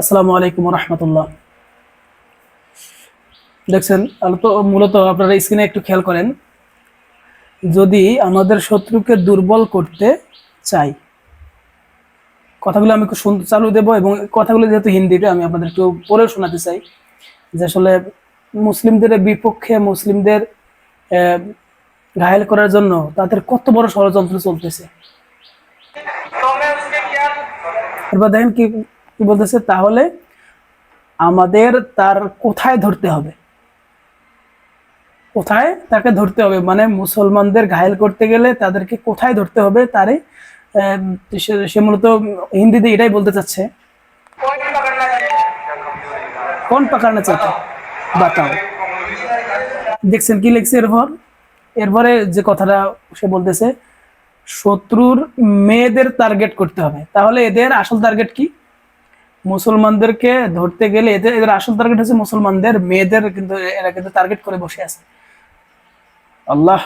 আসসালামু আলাইকুম রহমতুল্লাহ দেখছেন মূলত আপনারা স্ক্রিনে একটু খেয়াল করেন, যদি আমাদের শত্রুকে দুর্বল করতে চাই, কথাগুলো আমি একটু শুনতে চালু দেবো এবং কথাগুলো যেহেতু হিন্দিতে, আমি আপনাদের একটু পড়েও শোনাতে চাই, যে আসলে মুসলিমদের বিপক্ষে মুসলিমদের ঘায়ল করার জন্য তাদের কত বড় ষড়যন্ত্র চলতেছে। এবার দেখেন কি কি বলতেছে? তাহলে আমাদের তার কোথায় ধরতে হবে? কোথায় তাকে ধরতে হবে? মানে মুসলমানদের ঘায়ল করতে গেলে তাদেরকে কোথায় ধরতে হবে? তারে সে মূলত হিন্দিতে এটাই বলতে চাচ্ছে। কোন পাকানো চাচ্ছে বাতাও। দেখছেন কি লিখছে এরপর? এরপরে যে কথাটা সে বলতেছে, শত্রুর মেয়েদের টার্গেট করতে হবে। তাহলে এদের আসল টার্গেট কি? মুসলমানদেরকে ধরতে গেলে এদের এদের আসল টার্গেট হচ্ছে মুসলমানদের মেয়েদের কিন্তু এরা কিন্তু টার্গেট করে বসে আছে আল্লাহ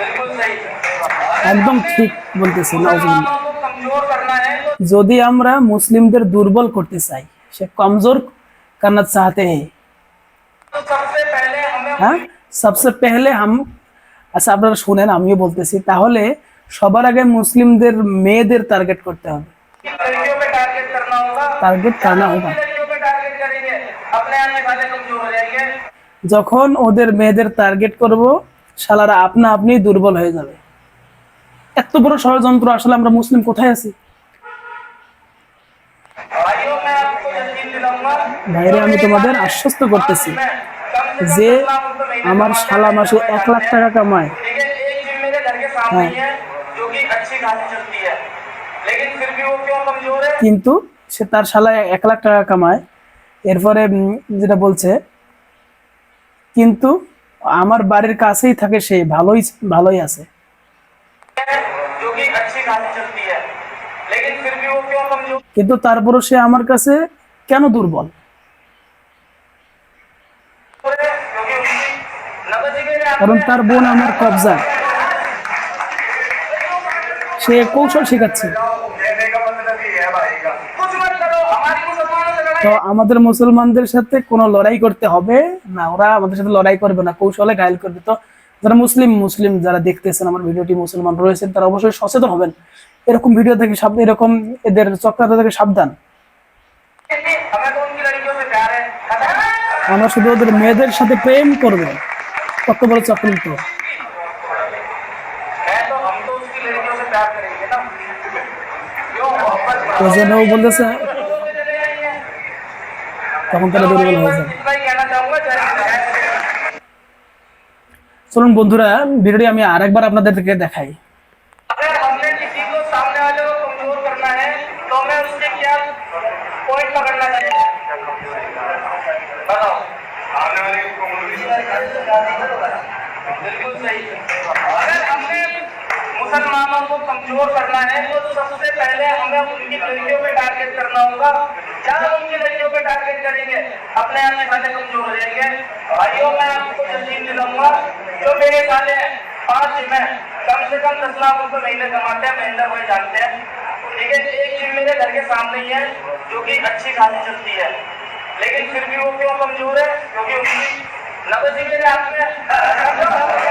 बिल्कुल सही একদম ঠিক বলতেছে নাউজুবিল্লাহ। मुसलमानों को कमजोर करना है যদি আমরা মুসলিমদের দুর্বল করতে চাই সে কমজোর करना चाहते हैं तो सबसे पहले हमें হ্যাঁ সবসে পেহলে হাম আচ্ছা আপনারা শুনেন আমিও বলতেছি তাহলে সবার আগে মুসলিমদের মেয়েদের টার্গেট করতে হবে। টার্গেট কানা হবে যখন ওদের মেয়েদের টার্গেট করব, শালারা আপনা আপনি দুর্বল হয়ে যাবে। এত বড় ষড়যন্ত্র, আসলে আমরা মুসলিম কোথায় আছি? ভাইরে, আমি তোমাদের আশ্বস্ত করতেছি যে আমার শালা মাসে এক লাখ টাকা কামায়। হ্যাঁ। কিন্তু সে তার শালায় এক লাখ টাকা কামায়। এরপরে যেটা বলছে কিন্তু আমার বাড়ির কাছেই থাকে সে ভালোই ভালোই আছে। কিন্তু তারপরও সে আমার কাছে কেন দুর্বল? কারণ তার বোন আমার কবজা সে কৌশল শেখাচ্ছে। তো আমাদের মুসলমানদের সাথে কোনো লড়াই করতে হবে না, ওরা আমাদের সাথে লড়াই করবে না, কৌশলে গায়েল করবে। তো যারা মুসলিম মুসলিম যারা দেখতেছেন, আমার ভিডিওটি মুসলমান রয়েছেন, তারা অবশ্যই সচেতন হবেন। এরকম ভিডিও থেকে সাবধান এরকম এদের চক্রান্ত থেকে সাবধান। আমরা শুধু ওদের মেয়েদের সাথে প্রেম করব। কত বড় চক্রান্ত। তো যেন ও বলতেছে चले जाएंगे তখন তারা चलो দুর্বল भाई, হয়ে बस যাবে इतना ही कहना चाहूंगा जय हिंद। চলুন বন্ধুরা ভিডিওটি আমি আরেকবার আপনাদেরকে দেখাই अगर हमने किसी को सामने वाले को कमजोर करना है तो हमें उसके क्या पॉइंट पकड़ना चाहिए बताओ आने वाले को बिल्कुल सही अगर हमने मुसलमानों को कमज़ोर करना है तो सबसे पहले हमें उनकी लड़कियों पे टारगेट करना होगा। जब उनकी लड़कियों पे टारगेट करेंगे, अपने आने वाले कमज़ोर हो जाएँगे। भाइयों, मैं आपको यकीन दिलाऊँगा जो मेरे साले पाँच में कम से कम दस लाख रुपए महीने कमाते हैं महेंद्र भाई जानते हैं। ठीक है, एक जिम मेरे घर के सामने ही है, जो कि अच्छी खासी चलती है। लेकिन फिर भी वो क्यों कमज़ोर है? क्योंकि उनकी नब्ज के लिए आपने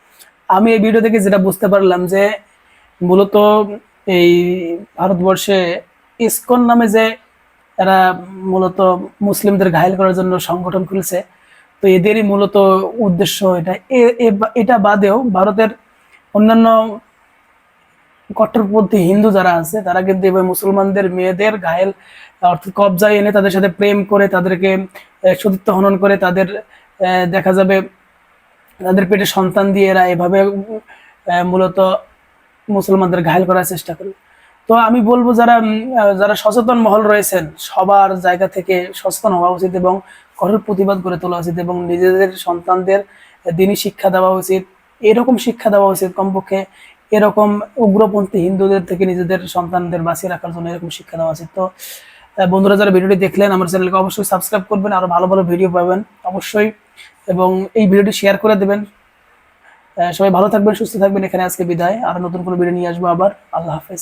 আমি এই ভিডিও থেকে যেটা বুঝতে পারলাম যে মূলত এই ভারতবর্ষে ইসকন নামে যে এরা মূলত মুসলিমদের ঘায়েল করার জন্য সংগঠন খুলছে, তো এদেরই মূলত উদ্দেশ্য এটা। এটা বাদেও ভারতের অন্যান্য কট্টরপন্থী হিন্দু যারা আছে, তারা কিন্তু এবার মুসলমানদের মেয়েদের ঘায়েল, অর্থাৎ কবজায় এনে তাদের সাথে প্রেম করে, তাদেরকে সতীত্ব হনন করে, তাদের দেখা যাবে তাদের পেটে সন্তান দিয়ে এরা এভাবে মূলত মুসলমানদের ঘায়ল করার চেষ্টা করে। তো আমি বলব যারা যারা সচেতন মহল রয়েছেন, সবার জায়গা থেকে সচেতন হওয়া উচিত এবং কঠোর প্রতিবাদ করে তোলা উচিত এবং নিজেদের সন্তানদের দিনই শিক্ষা দেওয়া উচিত। এরকম শিক্ষা দেওয়া উচিত কমপক্ষে এরকম উগ্রপন্থী হিন্দুদের থেকে নিজেদের সন্তানদের বাঁচিয়ে রাখার জন্য এরকম শিক্ষা দেওয়া উচিত। তো বন্ধুরা, যারা ভিডিওটি দেখলেন, আমার চ্যানেলকে অবশ্যই সাবস্ক্রাইব করবেন, আরও ভালো ভালো ভিডিও পাবেন। অবশ্যই এবং এই ভিডিওটি শেয়ার করে দেবেন। সবাই ভালো থাকবেন, সুস্থ থাকবেন। এখানে আজকে বিদায়। আর নতুন কোনো ভিডিও নিয়ে আসব আবার। আল্লাহ হাফেজ।